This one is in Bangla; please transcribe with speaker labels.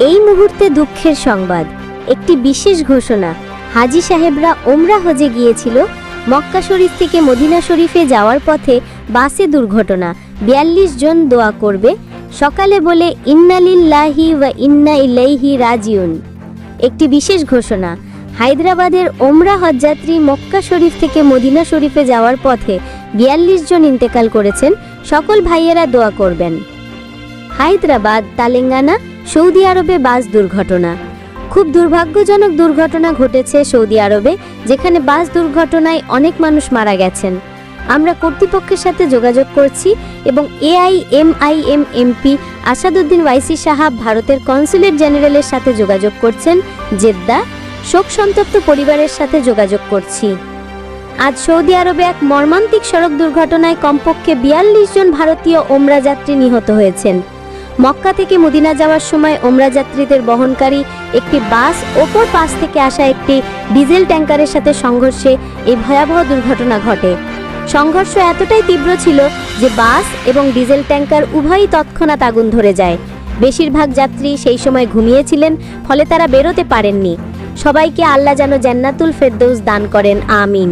Speaker 1: এই মুহূর্তে দুঃখের সংবাদ। একটি বিশেষ ঘোষণা। হাজি সাহেবরা ওমরা হজে গিয়েছিল। মক্কা শরীফ থেকে মদিনা শরীফে যাওয়ার পথে বাসে দুর্ঘটনা। বিয়াল্লিশ জন দোয়া করবে। সকালে বলে ইন্নালিল্লাহি ওয়া ইন্না ইলাইহি রাজিউন। একটি বিশেষ ঘোষণা। হায়দ্রাবাদের ওমরা হজযাত্রী মক্কা শরীফ থেকে মদিনা শরীফে যাওয়ার পথে বিয়াল্লিশ জন ইন্তেকাল করেছেন। সকল ভাইয়েরা দোয়া করবেন। হায়দ্রাবাদ, তেলেঙ্গানা, সৌদি আরবে বাস দুর্ঘটনা। খুব দুর্ভাগ্যজনক দুর্ঘটনা ঘটেছে সৌদি আরবে, যেখানে বাস দুর্ঘটনায় অনেক মানুষ মারা গেছেন। আমরা কর্তৃপক্ষের সাথে যোগাযোগ করছি এবং AI MIM MP Asaduddin Owaisi সাহাব ভারতের কনসুলেট জেনারেলের সাথে যোগাযোগ করছেন জেদ্দা। শোক সন্তপ্ত পরিবারের সাথে যোগাযোগ করছি। আজ সৌদি আরবে এক মর্মান্তিক সড়ক দুর্ঘটনায় কমপক্ষে বিয়াল্লিশ জন ভারতীয় ওমরা যাত্রী নিহত হয়েছেন। মক্কা থেকে মদিনা যাওয়ার সময় ওমরা যাত্রীদের বহনকারী একটি বাস ওপর পাশ থেকে আসা একটি ডিজেল ট্যাঙ্কারের সাথে সংঘর্ষে এই ভয়াবহ দুর্ঘটনা ঘটে। সংঘর্ষ এতটাই তীব্র ছিল যে বাস এবং ডিজেল ট্যাঙ্কার উভয়ই তৎক্ষণাৎ আগুন ধরে যায়। বেশিরভাগ যাত্রী সেই সময় ঘুমিয়েছিলেন, ফলে তারা বেরোতে পারেননি। সবাইকে আল্লাহ যেন জান্নাতুল ফেরদৌস দান করেন, আমিন।